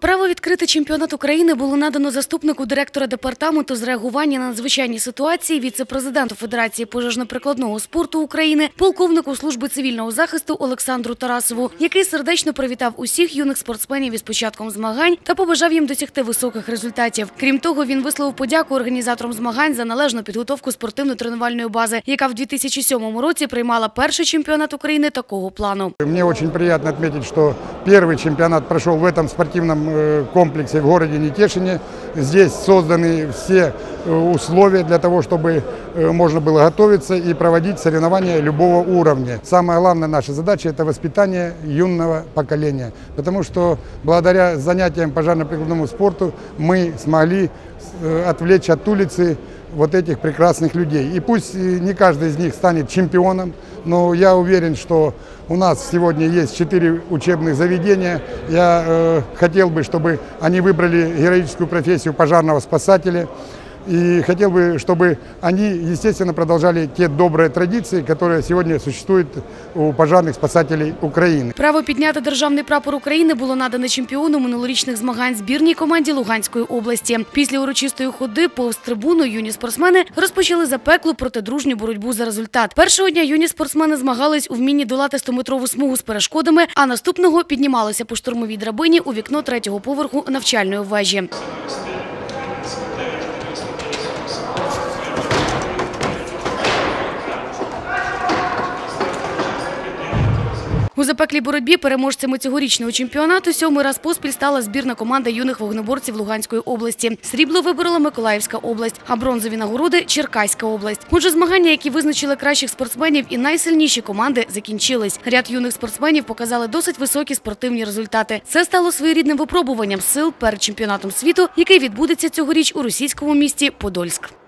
Право відкрити чемпіонат України було надано заступнику директора департаменту з реагування на надзвичайні ситуації, віце-президенту Федерації пожежно-прикладного спорту України, полковнику служби цивільного захисту Олександру Тарасову, який сердечно привітав усіх юних спортсменів із початком змагань та побажав їм досягти високих результатів. Крім того, він висловив подяку організаторам змагань за належну підготовку спортивно-тренувальної бази, яка в 2007 році приймала перший чемпіонат України такого плану. Мне очень приятно отметить, что первый чемпионат прошел в этом спортивном э, комплексе в городе Нетешине. Здесь созданы все э, условия для того, чтобы э, можно было готовиться и проводить соревнования любого уровня. Самая главная наша задача – это воспитание юного поколения, потому что благодаря занятиям пожарно-прикладному спорту мы смогли э, отвлечь от улицы вот этих прекрасных людей. И пусть э, не каждый из них станет чемпионом, но я уверен, что у нас сегодня есть четыре учебных заведения. Я э, хотел бы, чтобы они выбрали героическую профессию пожарного спасателя. И хотел бы, чтобы они, естественно, продолжали те добрые традиции, которые сегодня существуют у пожарных спасателей Украины. Право підняти державний прапор України було надане чемпіону минулорічних змагань збірній команді Луганської області. Після урочистої ходи повз трибуну юні спортсмени розпочали запеклу протидружню боротьбу за результат. Першого дня юні спортсмени змагались у вмінні долати 100-метрову смугу з перешкодами, а наступного піднімалися по штурмовій драбині у вікно третього поверху навчальної вежі. У запеклій боротьбі переможцями цьогорічного чемпіонату сьомий раз поспіль стала збірна команда юних вогнеборців Луганської області. Срібло виборола Миколаївська область, а бронзові нагороди Черкаська область. Отже, змагання, які визначили кращих спортсменів і найсильніші команди, закінчились. Ряд юних спортсменів показали досить високі спортивні результати. Це стало своєрідним випробуванням сил перед чемпіонатом світу, який відбудеться цьогоріч у російському місті Подольськ.